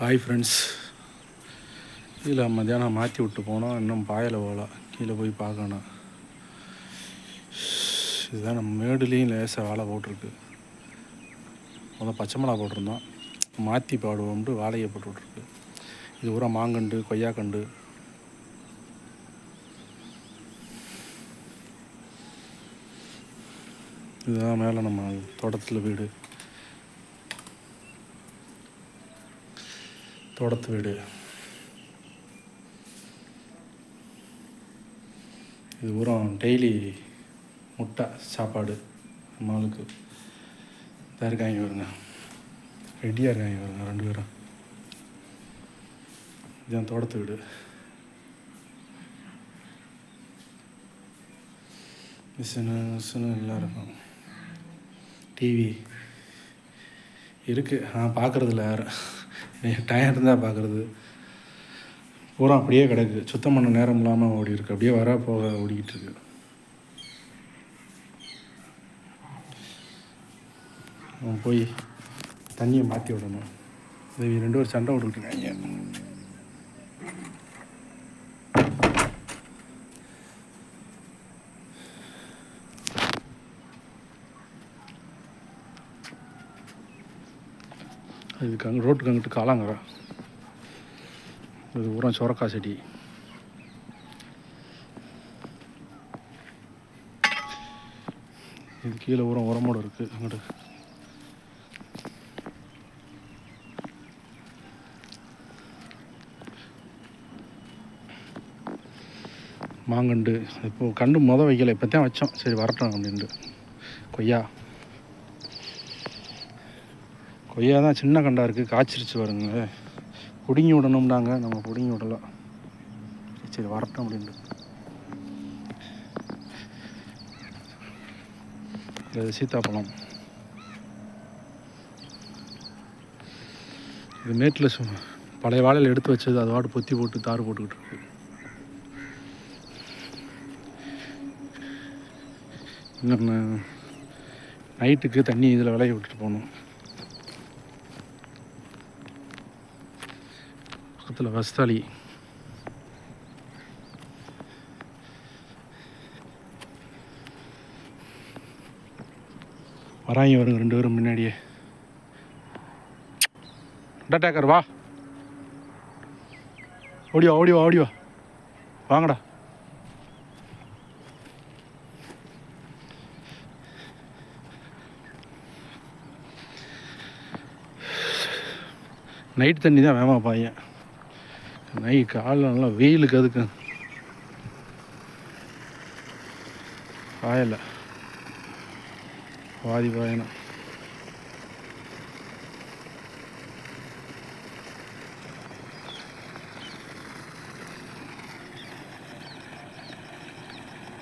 Hi friends கீழே மத்தியானம் மாற்றி விட்டு போனோம். இன்னும் பாயலை போகல. கீழே போய் பார்க்கணும். இதுதான் நம்ம மேடுலேயும் லேசாக வாழை போட்டிருக்கு. முதல் பச்சை மிளகா போட்டிருந்தோம். மாற்றி பாடுவோம்ட்டு வாழையை போட்டு விட்ருக்கு இது பூரா மாங்கண்டு கொய்யாக்கண்டு. இதுதான் மேலே நம்ம தோட்டத்தில் வீடு. தோட்டத்து வீடு. இது உரம் டெய்லி முட்டை சாப்பாடு மாலுக்கு ஆளுக்கு இதாக இருக்காங்க வருங்க ரெடியாக இருக்காங்க வருங்க ரெண்டு பேரும். இதுதான் தோட்டத்து வீடு. மிஷினு மிஷினு எல்லாம் இருக்கும். டிவி இருக்குது ஆனால் பார்க்குறதில்ல யாரும். டயர் இருந்தால் பார்க்குறது. பூரா அப்படியே கிடக்கு. சுத்தம் பண்ண நேரம் இல்லாமல் ஓடி இருக்கு. அப்படியே வர போக ஓடிக்கிட்டு இருக்கு. அவன் போய் தண்ணியை மாற்றி விடணும். இது ரெண்டு பேரும் சண்டை விட்டுக்கிட்டு இதுக்கு அங்கே ரோட்டுக்கு அங்கிட்டு காலாங்கரை இது உரம் சுரக்காய் செடி. இது கீழே உரம் உரமோடு இருக்குது அங்கிட்டு. மாங்கண்டு இப்போது கண்டு முத வைக்கலை இப்போ தான் வச்சோம். சரி வரட்டும் அப்படின்ட்டு. கொய்யா. கொய்யா தான் சின்ன கண்டா இருக்குது காய்ச்சிருச்சு வருங்க பிடுங்கி விடணும்னாங்க. நம்ம பிடுங்கி விடலாம். சரி வரட்டும் அப்படின்ட்டு. இது சீத்தாப்பழம். இது மேட்டில் சு பழைய வாழையில் எடுத்து வச்சது. அது வாட்டு பொத்தி போட்டு தார் போட்டுக்கிட்டு இருக்கு. இன்னொன்று நைட்டுக்கு தண்ணி இதில் விளைய விட்டுட்டு போகணும். பக்கத்தில் வஸ்தாலி வராங்க வருங்க ரெண்டு பேரும் முன்னாடியே. டேக்கர் வா. ஓடிவா ஓடிவா ஓடிவா. வாங்கடா. நைட் தண்ணி தான் வேமா பையன் நை காலில் நல்லா வெயிலுக்கு அதுக்கு பாயலை பாதி பாயணும்